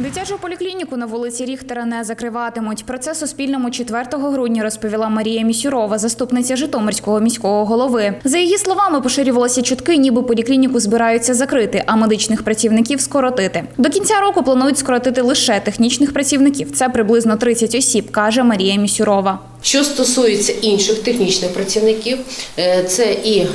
Дитячу поліклініку на вулиці Ріхтера не закриватимуть. Про це Суспільному 4 грудня розповіла Марія Місюрова, заступниця Житомирського міського голови. За її словами, поширювалися чутки, ніби поліклініку збираються закрити, а медичних працівників скоротити. До кінця року планують скоротити лише технічних працівників. Це приблизно 30 осіб, каже Марія Місюрова. Що стосується інших технічних працівників, е, це і е,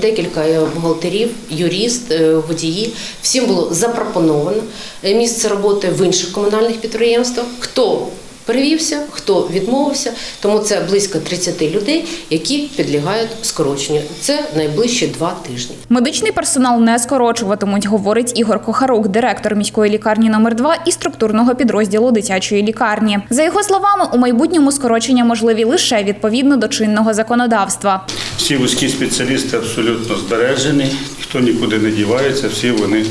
декілька е, бухгалтерів, юрист, водії. Всім було запропоновано місце роботи в інших комунальних підприємствах. Хто перевівся, хто відмовився, тому це близько 30 людей, які підлягають скороченню. Це найближчі два тижні. Медичний персонал не скорочуватимуть, говорить Ігор Кохарук, директор міської лікарні номер 2 і структурного підрозділу дитячої лікарні. За його словами, у майбутньому скорочення можливі лише відповідно до чинного законодавства. Всі вузькі спеціалісти абсолютно збережені, ніхто нікуди не дівається, всі вони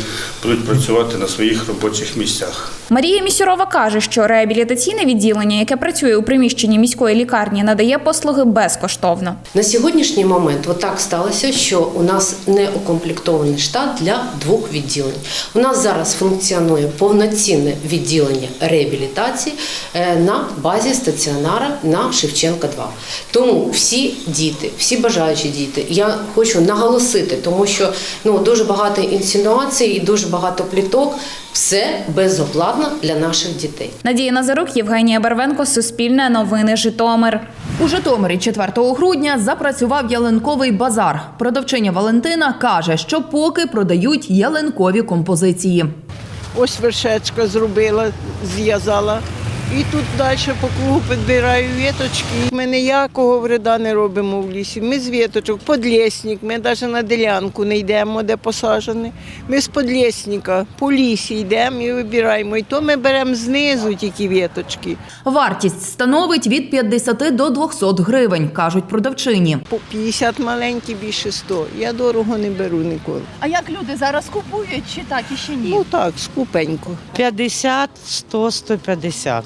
будуть працювати на своїх робочих місцях. Марія Місюрова каже, що реабілітаційне відділення, яке працює у приміщенні міської лікарні, надає послуги безкоштовно. На сьогоднішній момент отак сталося, що у нас не укомплектований штат для двох відділень. У нас зараз функціонує повноцінне відділення реабілітації е, на базі стаціонара на Шевченка 2. Тому всі діти, всі бажаючі діти, я хочу наголосити, тому що ну дуже багато інсинуацій і дуже багато пліток. Все безоплатно для наших дітей. Надія Назарук, Євгенія Барвенко, Суспільне новини Житомир. У Житомирі 4 грудня запрацював ялинковий базар. Продавчиня Валентина каже, що поки продають ялинкові композиції. Ось вершечка зробила, зв'язала. І тут далі по кругу підбираю віточки. Ми ніякого вреда не робимо в лісі. Ми з віточок, подлєсник, ми навіть на ділянку не йдемо, де посаджені. Ми з подлєсника по лісі йдемо і вибираємо. І то ми беремо знизу тільки віточки. Вартість становить від 50 до 200 гривень, кажуть продавчині. По 50 маленькі, більше 100. Я дорого не беру ніколи. А як люди зараз купують чи так і ще ні? Ну так, скупенько. 50, 100, 150.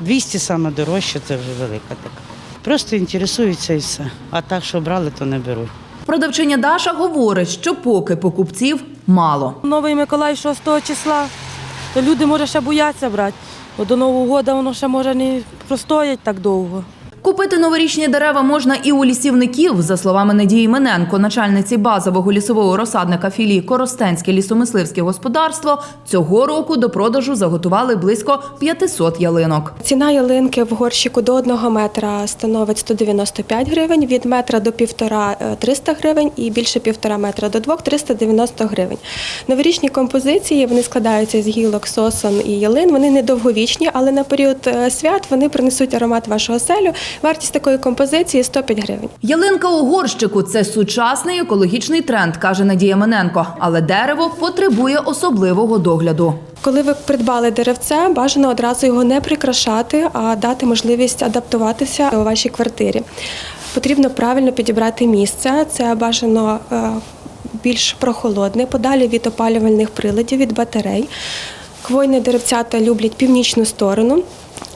200 саме дорожче, це вже велика така. Просто інтересуються і все. А так, що брали, то не беруть. Продавчиня Даша говорить, що поки покупців мало. Новий Миколай 6 числа, то люди може ще бояться брати. Бо до Нового року воно ще може не простоять так довго. Купити новорічні дерева можна і у лісівників, за словами Надії Мененко, начальниці базового лісового розсадника філії Коростенське лісомисливське господарство. Цього року до продажу заготували близько 500 ялинок. Ціна ялинки в горщику до 1 метра становить 195 гривень, від метра до півтора е, 300 гривень і більше півтора метра до двох 390 гривень. Новорічні композиції вони складаються з гілок, сосон і ялин. Вони недовговічні, але на період е, свят вони принесуть аромат вашого селю. Вартість такої композиції 105 гривень. Ялинка у горщику це сучасний екологічний тренд, каже Надія Мененко. Але дерево потребує особливого догляду. Коли ви придбали деревце, бажано одразу його не прикрашати, а дати можливість адаптуватися у вашій квартирі. Потрібно правильно підібрати місце. Це бажано е, більш прохолодне, подалі від опалювальних приладів, від батарей. Хвойні деревцята люблять північну сторону.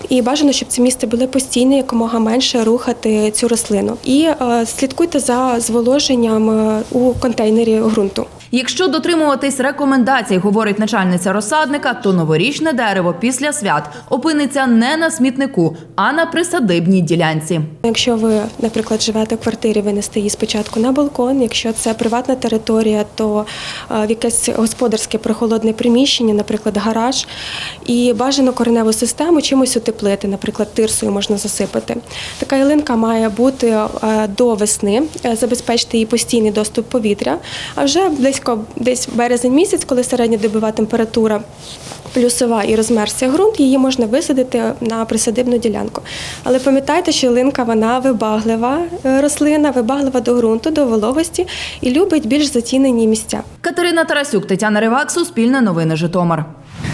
І бажано, щоб ці місця були постійно, якомога менше рухати цю рослину. І е, слідкуйте за зволоженням е, у контейнері ґрунту. Якщо дотримуватись рекомендацій, говорить начальниця розсадника, то новорічне дерево після свят опиниться не на смітнику, а на присадибній ділянці. Якщо ви, наприклад, живете в квартирі, винести її спочатку на балкон. Якщо це приватна територія, то е, в якесь господарське прохолодне приміщення, наприклад, гараж. І бажано кореневу систему чимось утеплити, наприклад, тирсою можна засипати. Така ялинка має бути е, до весни, е, забезпечити їй постійний доступ повітря. А вже близько десь березень місяць, коли середня добива температура плюсова і розмерзся ґрунт, її можна висадити на присадибну ділянку. Але пам'ятайте, що ялинка вона вибаглива е, рослина, вибаглива до ґрунту, до вологості і любить більш затінені місця. Катерина Тарасюк, Тетяна Ривак, Суспільне новини Житомир.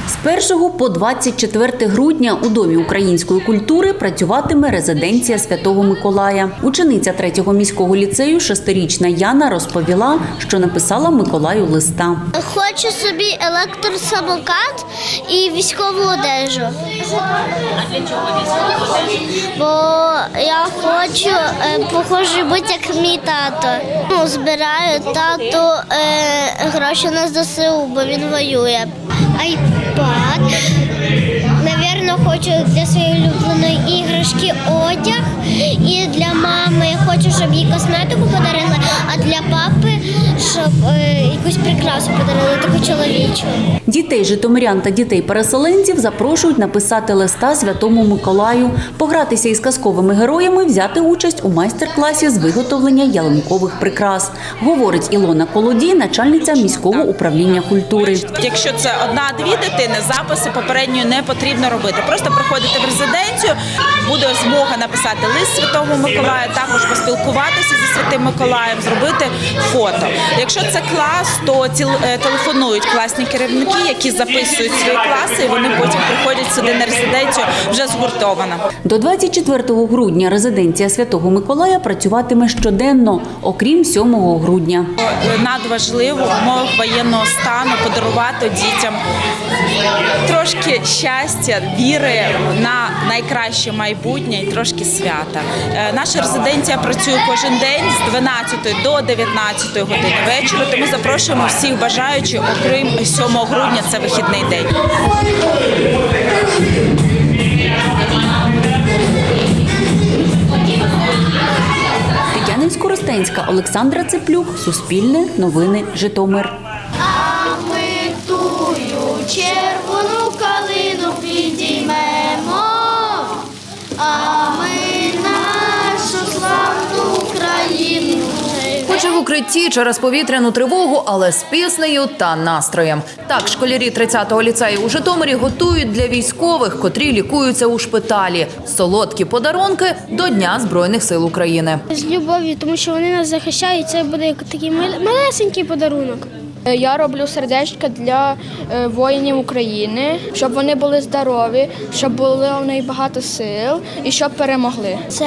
З 1 по 24 грудня у Домі української культури працюватиме резиденція Святого Миколая. Учениця третього міського ліцею, шестирічна Яна, розповіла, що написала Миколаю листа. Хочу собі електросамокат і військову одежу. Бо я хочу е, похожий бути як мій тато. Ну, збираю тату е, гроші на ЗСУ, бо він воює. Айпад, Навірно, хочу для своєї улюбленої іграшки одяг. І для мами хочу, щоб їй косметику подарили, а для папи, щоб е, якусь прикрасу подарили, таку чоловічу. Дітей житомирян та дітей-переселенців запрошують написати листа Святому Миколаю, погратися із казковими героями, взяти участь у майстер-класі з виготовлення ялинкових прикрас, говорить Ілона Колодій, начальниця міського управління культури. Якщо це одна-дві дитини, записи попередньо не потрібно робити. Просто приходите в резиденцію, буде змога написати лист Святому Миколаю, також поспілкуватися зі Святим Миколаєм, зробити фото. Якщо це клас, то е, телефонують класні керівники, які записують свої класи, і вони потім приходять сюди на резиденцію вже згуртовано. До 24 грудня резиденція Святого Миколая працюватиме щоденно, окрім 7 грудня. надважливо в умовах воєнного стану подарувати дітям трошки щастя, віри на найкраще майбутнє і трошки свята. Е, Наша резиденція працює кожен день з 12 до 19 години вечора. Тому запрошуємо всіх бажаючих, окрім 7 грудня, це вихідний день. Тетяна Скоростенська, Олександра Цеплюк, Суспільне, Новини, Житомир. Укритті через повітряну тривогу, але з піснею та настроєм. Так, школярі 30-го ліцею у Житомирі готують для військових, котрі лікуються у шпиталі. Солодкі подарунки до Дня Збройних сил України. З любов'ю, тому що вони нас захищають. Це буде такий мал- малесенький подарунок. Я роблю сердечка для е, воїнів України, щоб вони були здорові, щоб було в них багато сил і щоб перемогли. Це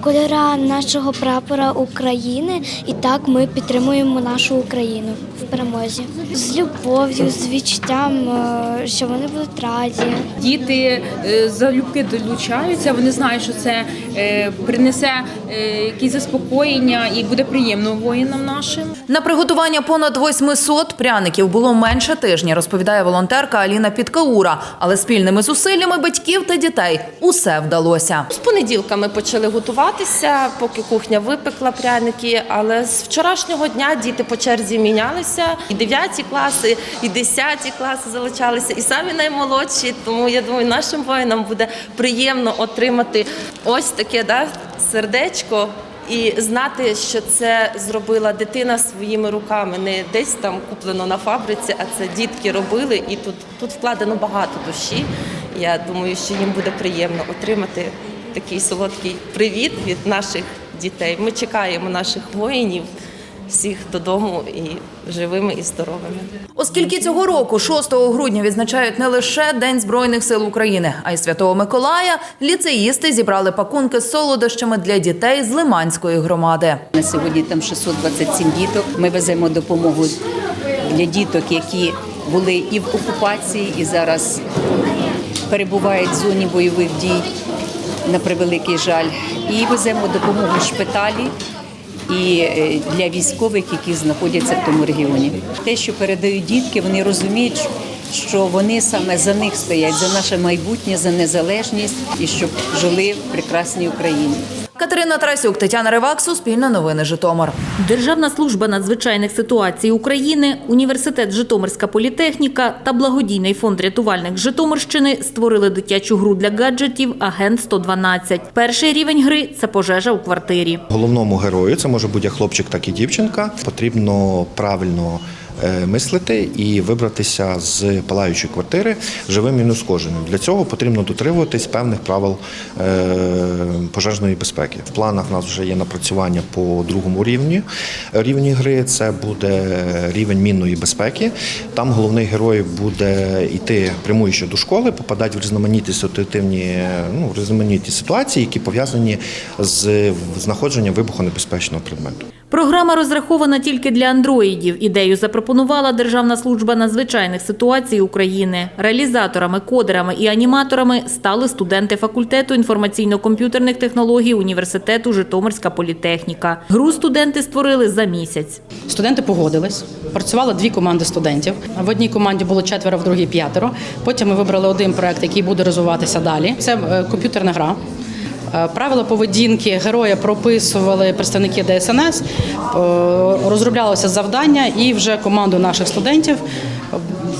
кольора нашого прапора України, і так ми підтримуємо нашу Україну в перемозі. З любов'ю, з відчуттям, е, що вони будуть раді. Діти е, залюбки долучаються, вони знають, що це е, принесе е, якісь заспокоєння і буде приємно воїнам нашим. На приготування понад 800 пряників було менше тижня, розповідає волонтерка Аліна Підкаура. Але спільними зусиллями батьків та дітей усе вдалося. З понеділка ми почали готуватися, поки кухня випекла пряники. Але з вчорашнього дня діти по черзі мінялися. І 9 класи, і 10 класи залишалися, і самі наймолодші. Тому я думаю, нашим воїнам буде приємно отримати ось таке да, сердечко. І знати, що це зробила дитина своїми руками, не десь там куплено на фабриці, а це дітки робили, і тут, тут вкладено багато душі. Я думаю, що їм буде приємно отримати такий солодкий привіт від наших дітей. Ми чекаємо наших воїнів всіх додому і живими і здоровими. Оскільки цього року, 6 грудня, відзначають не лише День Збройних сил України, а й Святого Миколая, ліцеїсти зібрали пакунки з солодощами для дітей з Лиманської громади. На сьогодні там 627 діток. Ми веземо допомогу для діток, які були і в окупації, і зараз перебувають в зоні бойових дій на превеликий жаль. І веземо допомогу в шпиталі. І е, для військових, які знаходяться в тому регіоні, те, що передають дітки, вони розуміють, що вони саме за них стоять, за наше майбутнє, за незалежність і щоб жили в прекрасній Україні. Катерина Тарасюк, Тетяна Ривак, Суспільне новини, Житомир. Державна служба надзвичайних ситуацій України, університет Житомирська політехніка та благодійний фонд рятувальник Житомирщини створили дитячу гру для гаджетів Агент 112. Перший рівень гри це пожежа у квартирі. Головному герою, це може бути як хлопчик, так і дівчинка. Потрібно правильно мислити і вибратися з палаючої квартири живим і неушкодженим. Для цього потрібно дотримуватись певних правил е, пожежної безпеки. В планах у нас вже є напрацювання по другому рівні рівні гри. Це буде рівень мінної безпеки. Там головний герой буде йти прямуючи до школи, попадати в різноманітні ситуативні, ну, в різноманітні ситуації, які пов'язані з знаходженням вибухонебезпечного предмету. Програма розрахована тільки для андроїдів. Ідею запропонувала Державна служба надзвичайних ситуацій України. Реалізаторами, кодерами і аніматорами стали студенти факультету інформаційно-комп'ютерних технологій університету Житомирська політехніка. Гру студенти створили за місяць. Студенти погодились. Працювало дві команди студентів. В одній команді було четверо, в другій п'ятеро. Потім ми вибрали один проект, який буде розвиватися далі. Це е, комп'ютерна гра. Е, Правила поведінки героя прописували представники ДСНС, е, розроблялося завдання, і вже команду наших студентів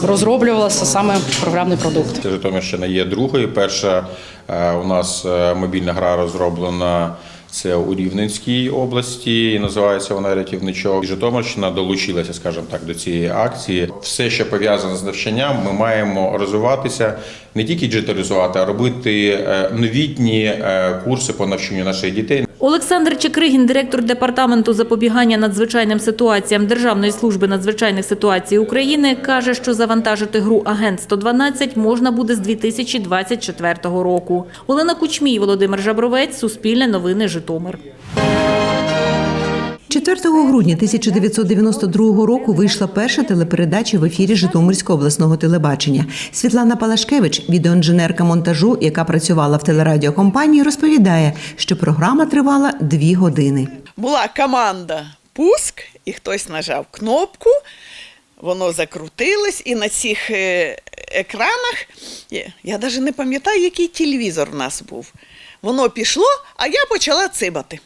розроблювалася саме програмний продукт. Житомирщина є другою. Перша е, у нас мобільна гра розроблена. Це у Рівненській області, і називається вона рятівничок. Житомирщина долучилася, скажімо так, до цієї акції. Все, що пов'язане з навчанням, ми маємо розвиватися не тільки джиталізувати, а робити е, новітні е, курси по навчанню наших дітей. Олександр Чекригін, директор департаменту запобігання надзвичайним ситуаціям Державної служби надзвичайних ситуацій України, каже, що завантажити гру Агент 112 можна буде з 2024 року. Олена Кучмій, Володимир Жабровець, Суспільне новини, Житомир. 4 грудня 1992 року вийшла перша телепередача в ефірі Житомирського обласного телебачення. Світлана Палашкевич, відеоінженерка монтажу, яка працювала в телерадіокомпанії, розповідає, що програма тривала дві години. Була команда пуск, і хтось нажав кнопку, воно закрутилось, і на цих е, екранах, я навіть не пам'ятаю, який телевізор в нас був. Воно пішло, а я почала цибати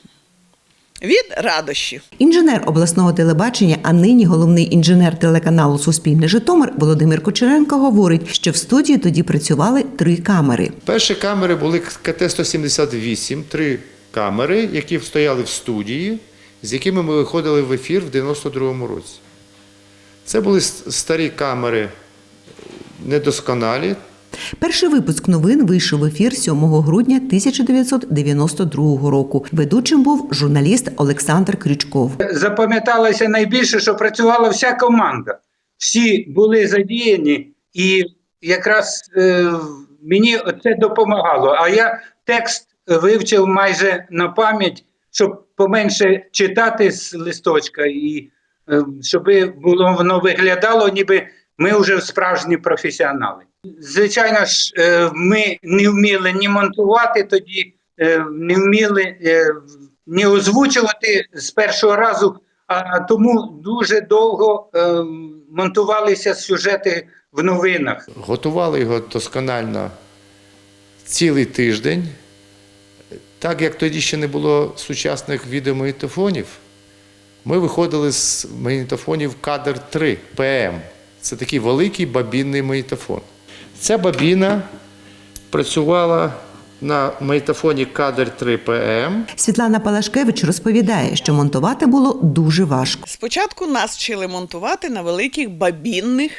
від радощів. Інженер обласного телебачення, а нині головний інженер телеканалу Суспільне Житомир Володимир Кучеренко говорить, що в студії тоді працювали три камери. Перші камери були КТ-178, три камери, які стояли в студії, з якими ми виходили в ефір в 92-му році. Це були старі камери, недосконалі. Перший випуск новин вийшов в ефір 7 грудня 1992 року. Ведучим був журналіст Олександр Крючков. запам'яталося найбільше, що працювала вся команда. Всі були задіяні, і якраз е, мені це допомагало. А я текст вивчив майже на пам'ять, щоб поменше читати з листочка, і е, щоб було воно виглядало, ніби ми вже справжні професіонали. Звичайно ж, е, ми не вміли ні монтувати тоді, е, не вміли е, ні озвучувати з першого разу, а тому дуже довго монтувалися сюжети в новинах. Готували його досконально цілий тиждень. Так як тоді ще не було сучасних відеомагнітофонів, ми виходили з магнітофонів кадр 3 ПМ. Це такий великий бабінний магнітофон. Ця бабіна працювала на магнітофоні кадр 3 ПМ. Світлана Палашкевич розповідає, що монтувати було дуже важко. Спочатку нас вчили монтувати на великих бабінних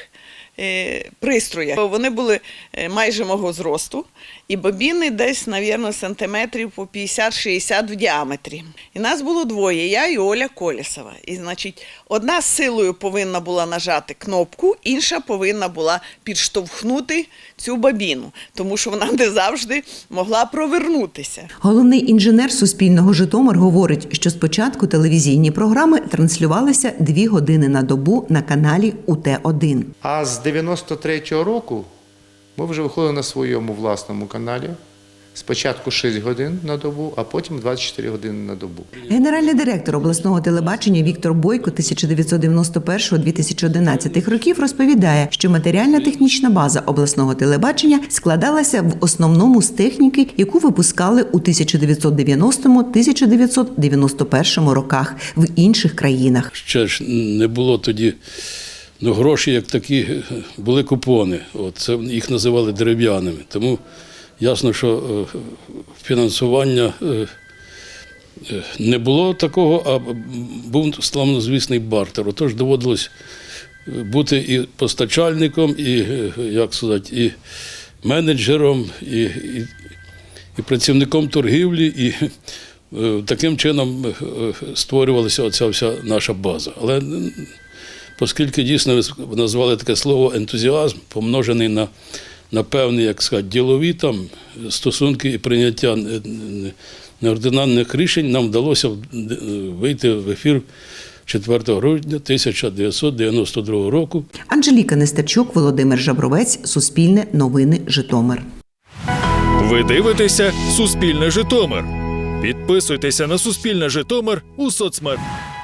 пристроях. Вони були е, майже мого зросту, і бабіни десь, навірно, сантиметрів по 50-60 в діаметрі. І нас було двоє, я і Оля Колісова. І, значить, одна з силою повинна була нажати кнопку, інша повинна була підштовхнути цю бабіну, тому що вона не завжди могла провернутися. Головний інженер Суспільного Житомир говорить, що спочатку телевізійні програми транслювалися дві години на добу на каналі УТ-1. А з 93-го року ми вже виходили на своєму власному каналі. Спочатку 6 годин на добу, а потім 24 години на добу. Генеральний директор обласного телебачення Віктор Бойко 1991-2011 років розповідає, що матеріальна технічна база обласного телебачення складалася в основному з техніки, яку випускали у 1990-1991 роках в інших країнах. ще ж не було тоді. Ну, гроші як такі були купони. От, це їх називали дерев'яними. Тому ясно, що е, фінансування е, е, не було такого, а був славнозвісний бартер. Отож доводилось бути і постачальником, і, як сказати, і менеджером, і, і, і працівником торгівлі, і таким чином створювалася оця вся наша база. Але оскільки дійсно ви назвали таке слово ентузіазм, помножений на, на певні, як сказати, ділові там стосунки і прийняття не, не, неординарних рішень нам вдалося е, вийти в ефір 4 грудня 1992 року. Анжеліка Нестерчук, Володимир Жабровець, Суспільне новини Житомир. Ви дивитеся Суспільне Житомир. Підписуйтеся на Суспільне Житомир у соцмережах.